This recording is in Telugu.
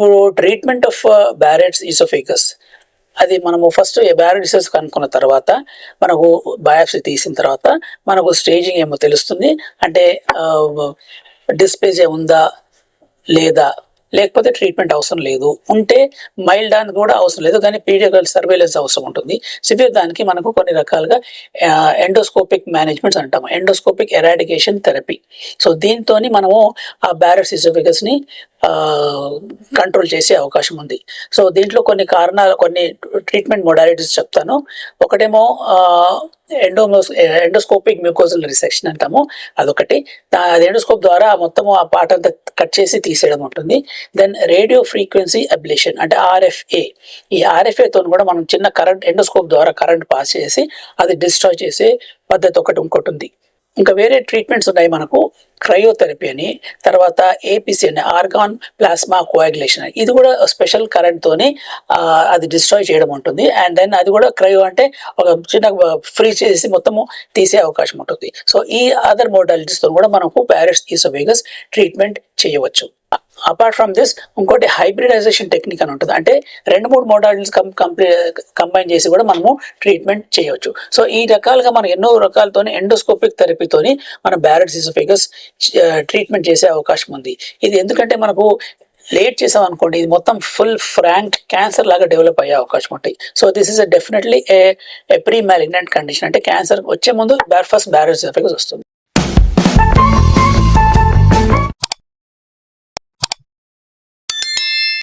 ఇప్పుడు ట్రీట్మెంట్ ఆఫ్ బ్యారెట్స్ ఈసోఫికస్ అది మనము ఫస్ట్ బ్యారెట్సెస్ కనుక్కున్న తర్వాత మనకు బయాప్సీ తీసిన తర్వాత మనకు స్టేజింగ్ ఏమో తెలుస్తుంది. అంటే uh, డిస్ప్లేజే ఉందా లేదా లేకపోతే ట్రీట్మెంట్ అవసరం లేదు. ఉంటే మైల్డ్ దానికి కూడా అవసరం లేదు కానీ పీడియల్ సర్వేలెన్స్ అవసరం ఉంటుంది. సివియర్ దానికి మనకు కొన్ని రకాలుగా uh, ఎండోస్కోపిక్ మేనేజ్మెంట్స్ అంటాము. ఎండోస్కోపిక్ ఎరాడికేషన్ థెరపీ సో దీంతో మనము ఆ బ్యారెట్స్ సిజోఫికస్ని కంట్రోల్ చేసే అవకాశం ఉంది. సో దీంట్లో కొన్ని కారణాలు కొన్ని ట్రీట్మెంట్ మొడాలిటీస్ చెప్తాను. ఒకటేమో ఎండోమోస్ ఎండోస్కోపిక్ మ్యూకోజల్ రిసెక్షన్ అంటాము. అదొకటి. అది ఎండోస్కోప్ ద్వారా మొత్తము ఆ పాట అంతా కట్ చేసి తీసేయడం ఉంటుంది. దెన్ రేడియో ఫ్రీక్వెన్సీ అబ్లేషన్ అంటే ఆర్ఎఫ్ఏ ఈ ఆర్ఎఫ్ఏతో కూడా మనం చిన్న కరెంట్ ఎండోస్కోప్ ద్వారా కరెంట్ పాస్ చేసి అది డిస్ట్రాయ్ చేసే పద్ధతి ఒకటి ఇంకోటి ఉంది. ఇంకా వేరే ట్రీట్మెంట్స్ ఉన్నాయి మనకు క్రయోథెరపీ అని తర్వాత ఏపీసీ అని ఆర్గాన్ ప్లాస్మా కోయాగ్యులేషన్ అని. ఇది కూడా స్పెషల్ కరెంట్ తోని అది డిస్ట్రాయ్ చేయడం ఉంటుంది. అండ్ దెన్ అది కూడా క్రయో అంటే ఒక చిన్న ఫ్రీ చేసి మొత్తము తీసే అవకాశం ఉంటుంది. సో ఈ అదర్ మోడాలిటీస్తో కూడా మనకు ప్యారెట్స్ ఈసోవేగస్ ట్రీట్మెంట్ చేయవచ్చు. అపార్ట్ ఫ్రమ్ దిస్ ఇంకోటి హైబ్రిడైజేషన్ టెక్నిక్ అని ఉంటుంది. అంటే రెండు మూడు మోడల్స్ కం కంబైన్ చేసి కూడా మనము ట్రీట్మెంట్ చేయవచ్చు సో ఈ రకాలుగా మనం ఎన్నో రకాలతోని ఎండోస్కోపిక్ థెరపీతోని మన బ్యారెట్స్ ఇసోఫిగస్ ట్రీట్మెంట్ చేసే అవకాశం ఉంది. ఇది ఎందుకంటే మనకు లేట్ చేసాం అనుకోండి ఇది మొత్తం ఫుల్ ఫ్రాంక్ క్యాన్సర్ లాగా డెవలప్ అయ్యే అవకాశం ఉంటాయి. So this is definitely a pre malignant condition అంటే క్యాన్సర్ వచ్చే ముందు ఫస్ట్ బ్యారెట్స్ ఎఫెక్ట్స్ వస్తుంది.